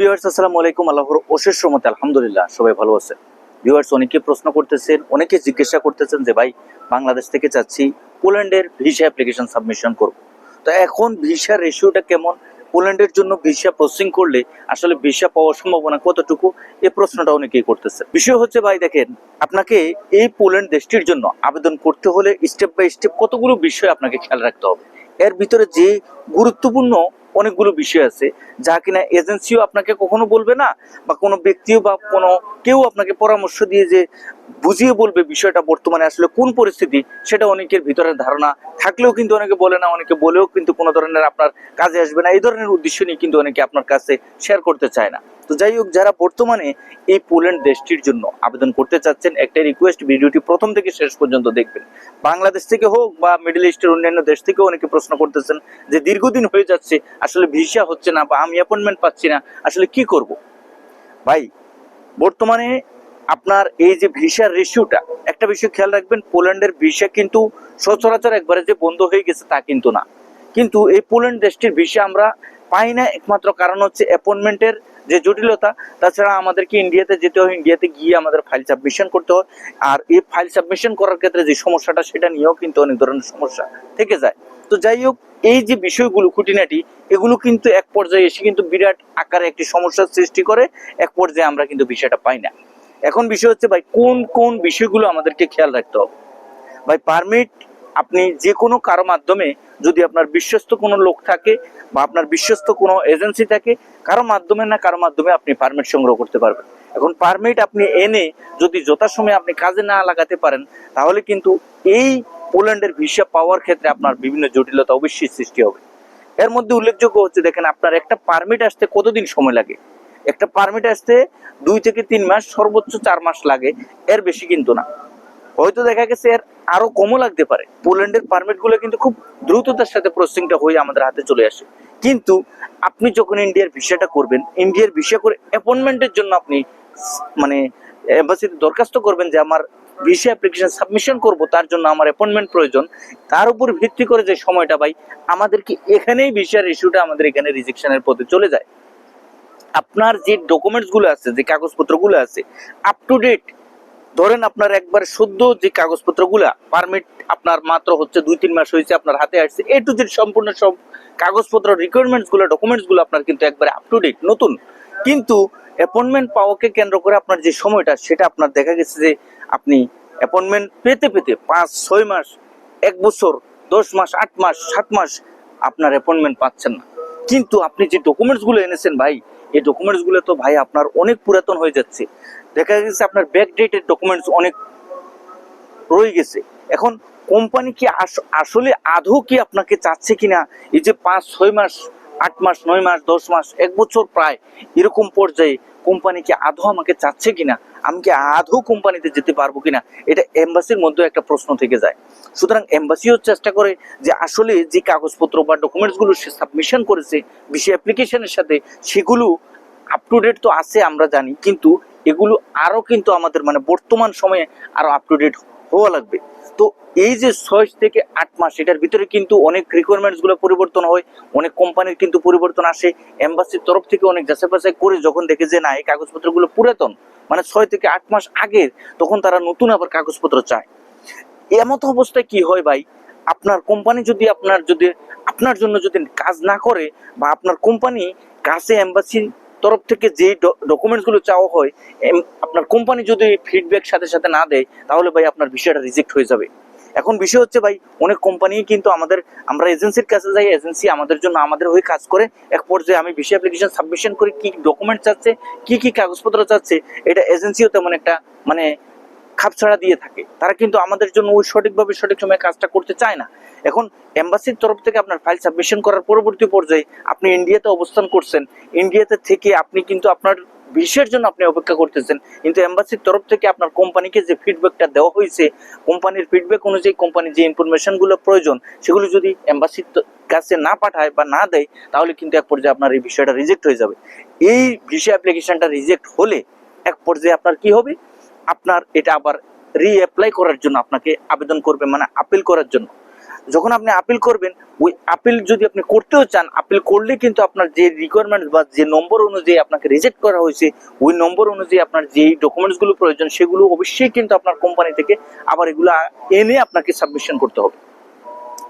Viewers আসসালামু আলাইকুম। আল্লাহর অশেষ রহমতে আলহামদুলিল্লাহ, সবাই ভালো আছে। ভিউয়ার্স অনেকে প্রশ্ন করতেছেন, অনেকে জিজ্ঞাসা করতেছেন যে, ভাই, বাংলাদেশ থেকে চাচ্ছি পোল্যান্ডের ভিসা অ্যাপ্লিকেশন সাবমিশন করব। তো এখন ভিসা রেশিওটা কেমন? পোল্যান্ডের জন্য ভিসা প্রসেসিং করলে আসলে ভিসা পাওয়ার সম্ভাবনা কতটুকু? এই প্রশ্নটা অনেকেই করতেছে। বিষয় হচ্ছে, ভাই, দেখেন, আপনাকে এই পোল্যান্ড দেশটির জন্য আবেদন করতে হলে স্টেপ বাই স্টেপ কতগুলো বিষয় আপনাকে খেয়াল রাখতে হবে। এর ভিতরে যে গুরুত্বপূর্ণ অনেকগুলো বিষয় আছে, যা কিনা এজেন্সিও আপনাকে কখনো বলবে না, বা কোনো ব্যক্তিও বা কোনো কেউ আপনাকে পরামর্শ দিয়ে যে বুঝিয়ে বলবে বিষয়টা বর্তমানে আসলে কোন পরিস্থিতি, সেটা অনেকের ভিতরে ধারণা থাকলেও কিন্তু অনেকে বলে না, অনেকে বলেও কিন্তু কোনো ধরনের আপনার কাজে আসবে না। এই ধরনের উদ্দেশ্য নিয়ে কিন্তু অনেকে আপনার কাছে শেয়ার করতে চায় না। তো যাই হোক, যারা বর্তমানে এই পোল্যান্ড দেশটির জন্য আবেদন করতে চাচ্ছেন একটা রিকোয়েস্ট ভিডিওটি প্রথম থেকে শেষ পর্যন্ত দেখবেন। বাংলাদেশ থেকে হোক বা মিডল ইস্টের অন্যান্য দেশ থেকেও অনেকে প্রশ্ন করতেছেন যে দীর্ঘদিন হয়ে যাচ্ছে, আসলে ভিসা হচ্ছে না বা আমি অ্যাপয়েন্টমেন্ট পাচ্ছি না, আসলে কি করব? ভাই, বর্তমানে আপনার এই যে ভিসার রেশিওটা একটা বিষয় খেয়াল রাখবেন, পোল্যান্ডের ভিসা কিন্তু সচরাচর একবারে যে বন্ধ হয়ে গেছে তা কিন্তু না। কিন্তু এই পোল্যান্ড দেশটির ভিসা আমরা পাই না, একমাত্র কারণ হচ্ছে অ্যাপয়েন্টমেন্টের যে জটিলতা, তাছাড়া আমাদেরকে ইন্ডিয়াতে যেতে হয় ইন্ডিয়াতে গিয়ে আমাদের ফাইল সাবমিশন করতে হয়। আর এই ফাইল সাবমিশন করার ক্ষেত্রে যে সমস্যাটা, সেটা নিয়েও কিন্তু অনেক ধরনের সমস্যা থেকে যায়। তো যাই হোক, এই যে বিষয়গুলো, খুঁটিনাটি, এগুলো কিন্তু এক পর্যায়ে এসে কিন্তু বিরাট আকারে একটি সমস্যার সৃষ্টি করে, এক পর্যায়ে আমরা কিন্তু বিষয়টা পাই না। এখন বিষয় হচ্ছে, ভাই, কোন কোন বিষয়গুলো আমাদেরকে খেয়াল রাখতে হবে? ভাই পারমিট আপনি যে কোনো কারও মাধ্যমে যদি আপনার বিশ্বস্ত কোনো লোক থাকে বা আপনার বিশ্বস্ত কোনো এজেন্সি থাকে, কারও মাধ্যমে না কারও মাধ্যমে আপনি পারমিট সংগ্রহ করতে পারবেন। এখন পারমিট আপনি এনে যদি যথাসময়ে আপনি কাজে না লাগাতে পারেন, তাহলে কিন্তু এই পোল্যান্ডের ভিসা পাওয়ার ক্ষেত্রে আপনার বিভিন্ন জটিলতা অবশ্যই সৃষ্টি হবে। এর মধ্যে উল্লেখযোগ্য হচ্ছে, দেখেন আপনার একটা পারমিট আসতে কতদিন সময় লাগে? একটা পারমিট আসতে দুই থেকে তিন মাস, সর্বোচ্চ চার মাস লাগে, এর বেশি কিন্তু না। হয়তো দেখা গেছে এর আরও কমও লাগতে পারে। পোল্যান্ডের পারমিটগুলো কিন্তু খুব দ্রুততার সাথে প্রসেসিংটা হয়ে আমাদের হাতে চলে আসে। কিন্তু আপনি যখন ইন্ডিয়ার ভিসাটা করবেন ইন্ডিয়ার ভিসা করে অ্যাপয়েন্টমেন্টের জন্য আপনি মানে এম্বাসিতে দরখাস্ত করবেন যে আমার ভিসা অ্যাপ্লিকেশন সাবমিশন করব, তার জন্য আমার অ্যাপয়েন্টমেন্ট প্রয়োজন। তার উপর ভিত্তি করে যে সময়টা ভাই, আমাদের কি এখানেই ভিসার ইস্যুটা আমাদের এখানে রিজেকশনের পথে চলে যায়? আপনার যে ডকুমেন্টসগুলো আছে, যে কাগজপত্রগুলো আছে আপ টু ডেট ধরেন আপনার একবার শুদ্ধ যে কাগজপত্রগুলা পারমিট আপনার মাত্র হচ্ছে দুই, তিন মাস হয়েছে আপনার হাতে আসছে এ টু জেড সম্পূর্ণ সব কাগজপত্র রিকোয়ারমেন্টসগুলো ডকুমেন্টসগুলো আপনার কিন্তু একবারে আপ টু ডেট নতুন। কিন্তু অ্যাপয়েন্টমেন্ট পাওয়াকে কেন্দ্র করে আপনার যে সময়টা, সেটা আপনার দেখা গেছে যে আপনি অ্যাপয়েন্টমেন্ট পেতে পেতে পাঁচ, ছয় মাস, এক বছর, দশ মাস, আট মাস, সাত মাস আপনার অ্যাপয়েন্টমেন্ট পাচ্ছেন না। কিন্তু আপনি যে ডকুমেন্টসগুলো এনেছেন ভাই, এই ডকুমেন্টসগুলো তো ভাই আপনার অনেক পুরাতন হয়ে যাচ্ছে। দেখা গেছে আপনার ব্যাক ডেটেড ডকুমেন্টস অনেক রয়ে গেছে। এখন কোম্পানি কি আস- আসলে আদৌ কি আপনাকে চাচ্ছে কিনা? এই যে পাঁচ, ছয় মাস, আট মাস, নয় মাস, দশ মাস, এক বছর প্রায় এরকম পর্যায়ে কোম্পানি কি আদৌ আমাকে চাচ্ছে কিনা? আমি কি আদৌ কোম্পানিতে যেতে পারব কিনা? এটা এম্বাসির মধ্যে একটা প্রশ্ন থেকে যায়। সুতরাং এম্বাসিও চেষ্টা করে যে আসলে যে কাগজপত্র বা ডকুমেন্টসগুলো সে সাবমিশন করেছে, বিষয় অ্যাপ্লিকেশনের সাথে, সেগুলো আপ টু ডেট তো আছে, আমরা জানি। কিন্তু এগুলো আরও কিন্তু আমাদের মানে বর্তমান সময়ে আরও আপ টু ডেট হওয়া লাগবে। তো এই যে ছয় থেকে আট মাস, এটার ভিতরে কিন্তু অনেক রিকোয়ারমেন্টসগুলো পরিবর্তন হয়, অনেক কোম্পানির কিন্তু পরিবর্তন আসে এম্বাসির তরফ থেকে অনেক যাচাই বাছাই করে যখন দেখে যে না, এই কাগজপত্রগুলো পুরাতন মানে ছয় থেকে আট মাস আগের, তখন তারা নতুন আবার কাগজপত্র চায়। এমত অবস্থায় কি হয় ভাই? আপনার কোম্পানি যদি আপনার যদি, আপনার জন্য যদি কাজ না করে বা আপনার কোম্পানি কাছে এম্বাসির তরফ থেকে যে ডকুমেন্টসগুলো চাওয়া হয় আপনার কোম্পানি যদি ফিডব্যাক সাথে সাথে না দেয়, তাহলে ভাই আপনার বিষয়টা রিজেক্ট হয়ে যাবে। এখন বিষয় হচ্ছে ভাই, অনেক কোম্পানি কিন্তু আমাদের, আমরা এজেন্সির কাছে যাই এজেন্সি আমাদের জন্য আমাদের হয়ে কাজ করে। এক পর্যায়ে আমি বিষয় অ্যাপ্লিকেশন সাবমিশন করি, কি ডকুমেন্ট চাচ্ছে কি কি কাগজপত্র চাচ্ছে এটা এজেন্সিও তেমন একটা মানে খাপছাড়া দিয়ে থাকে। তারা কিন্তু আমাদের জন্য ওই সঠিকভাবে সঠিক সময়ে কাজটা করতে চায় না। এখন এম্বাসির তরফ থেকে আপনার ফাইল সাবমিশন করার পরবর্তী পর্যায়ে আপনি ইন্ডিয়াতে অবস্থান করছেন। ইন্ডিয়াতে থেকে আপনি কিন্তু আপনার বিষয়ের জন্য আপনি অপেক্ষা করতেছেন। কিন্তু এম্বাসির তরফ থেকে আপনার কোম্পানিকে যে ফিডব্যাকটা দেওয়া হয়েছে, কোম্পানির ফিডব্যাক অনুযায়ী কোম্পানির যে ইনফরমেশনগুলো প্রয়োজন, সেগুলো যদি এম্বাসির কাছে না পাঠায় বা না দেয়, তাহলে কিন্তু এক পর্যায়ে আপনার এই বিষয়টা রিজেক্ট হয়ে যাবে। এই ভিসা অ্যাপ্লিকেশনটা রিজেক্ট হলে এক পর্যায়ে আপনার কি হবে? আপনার এটা আবার রিএপ্লাই করার জন্য আপনাকে আবেদন করবে মানে আপিল করার জন্য। যখন আপনি আপিল করবেন, ওই আপিল যদি আপনি করতেও চান আপিল করলে কিন্তু আপনার যে রিকোয়ারমেন্ট বা যে নম্বর অনুযায়ী আপনাকে রিজেক্ট করা হয়েছে, ওই নম্বর অনুযায়ী আপনার যেই ডকুমেন্টসগুলো প্রয়োজন, সেগুলো অবশ্যই কিন্তু আপনার কোম্পানি থেকে আবার এগুলো এনে আপনাকে সাবমিশন করতে হবে।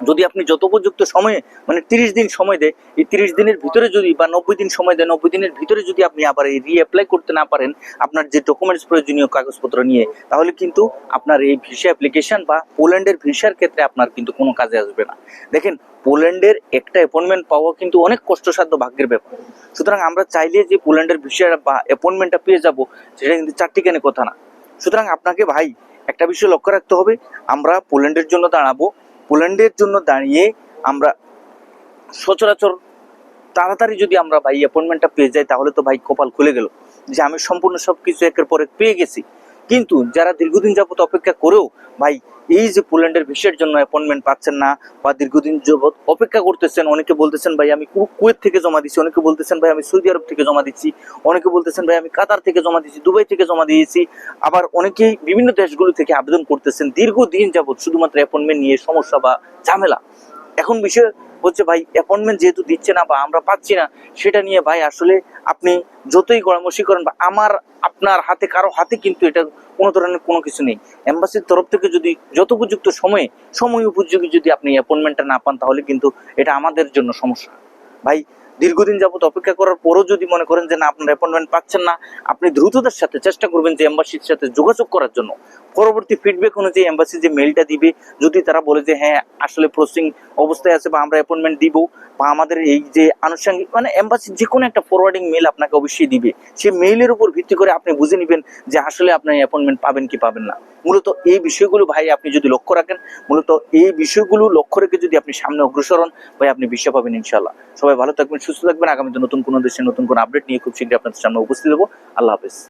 যদি আপনি যত উপযুক্ত সময়ে মানে তিরিশ দিন সময় দেয়, এই তিরিশ দিনের ভিতরে যদি বা নব্বই দিন সময় দেয়, নব্বই দিনের ভিতরে যদি আপনি আবার এই রিঅ্যাপ্লাই করতে না পারেন, আপনার যে ডকুমেন্টস প্রয়োজনীয় কাগজপত্র নিয়ে, তাহলে কিন্তু আপনার এই ভিসা অ্যাপ্লিকেশন বা পোল্যান্ডের ভিসার ক্ষেত্রে আপনার কিন্তু কোনো কাজে আসবে না। দেখেন পোল্যান্ডের একটা অ্যাপয়েন্টমেন্ট পাওয়া কিন্তু অনেক কষ্টসাধ্য ভাগ্যের ব্যাপার। সুতরাং আমরা চাইলে যে পোল্যান্ডের ভিসা বা অ্যাপয়েন্টমেন্টটা পেয়ে যাব, সেটা কিন্তু চারটিখানে কথা না। সুতরাং আপনাকে ভাই, একটা বিষয় লক্ষ্য রাখতে হবে, আমরা পোল্যান্ডের জন্য দাঁড়াবো পোল্যান্ডের জন্য দাঁড়িয়ে আমরা সচরাচর তাড়াতাড়ি যদি আমরা ভাই অ্যাপয়েন্টমেন্টটা পেয়ে যাই, তাহলে তো ভাই কপাল খুলে গেল। যে আমি সম্পূর্ণ সব কিছু একের পর এক পেয়ে গেছি। কিন্তু যারা দীর্ঘদিন যাবত অপেক্ষা করেও, ভাই, এই যে পোল্যান্ডের ভিসার জন্য অ্যাপয়েন্টমেন্ট পাচ্ছেন না বা দীর্ঘদিন যাবৎ অপেক্ষা করতেছেন, অনেকে বলতেছেন, ভাই, আমি কুয়েত থেকে জমা দিচ্ছি অনেকে বলতেছেন, ভাই, আমি সৌদি আরব থেকে জমা দিচ্ছি। অনেকে বলতেছেন, ভাই, আমি কাতার থেকে জমা দিচ্ছি দুবাই থেকে জমা দিয়েছি। আবার অনেকেই বিভিন্ন দেশগুলো থেকে আবেদন করতেছেন, দীর্ঘদিন যাবত শুধুমাত্র অ্যাপয়েন্টমেন্ট নিয়ে সমস্যা বা ঝামেলা। এখন বিষয় হচ্ছে ভাই অ্যাপয়েন্টমেন্ট যেহেতু দিচ্ছে না বা আমরা পাচ্ছি না, সেটা নিয়ে ভাই আসলে আপনি যতই গড়ামসি করেন বা আমার, আপনার হাতে, কারও হাতে কিন্তু এটা কোনো ধরনের কোনো কিছু নেই। এম্বাসির তরফ থেকে যদি যত উপযুক্ত সময়ে, সময় উপযোগী যদি আপনি অ্যাপয়েন্টমেন্টটা না পান, তাহলে কিন্তু এটা আমাদের জন্য সমস্যা। ভাই, দীর্ঘদিন যাবত অপেক্ষা করার পরও যদি মনে করেন যে, না, আপনার অ্যাপয়েন্টমেন্ট পাচ্ছেন না, আপনি দ্রুততার সাথে চেষ্টা করবেন যে এম্বাসির সাথে যোগাযোগ করার জন্য। পরবর্তী ফিডব্যাক অনুযায়ী এম্বাসি যে মেলটা দিবে, যদি তারা বলে যে হ্যাঁ আসলে প্রসেসিং অবস্থায় আছে বা আমরা অ্যাপয়েন্টমেন্ট দিব বা আমাদের এই যে আনুষঙ্গিক মানে এম্বাসি যে কোনো একটা ফরওয়ার্ডিং মেল আপনাকে অবশ্যই দিবে। সেই মেইলের উপর ভিত্তি করে আপনি বুঝে নেবেন যে আসলে আপনি অ্যাপয়েন্টমেন্ট পাবেন কি পাবেন না। মূলত এই বিষয়গুলো ভাই আপনি যদি লক্ষ্য রাখেন, মূলত এই বিষয়গুলো লক্ষ্য রেখে যদি আপনি সামনে অগ্রসর হন, ভাই আপনি বিশ্ব পাবেন ইনশাল্লাহ সবাই ভালো থাকবেন, সুস্থ থাকবেন, আগামীতে নতুন কোনো দেশে নতুন কোনো আপডেট নিয়ে খুব শীঘ্রই আপনাদের সামনে উপস্থিত হব। আল্লাহ হাফেজ।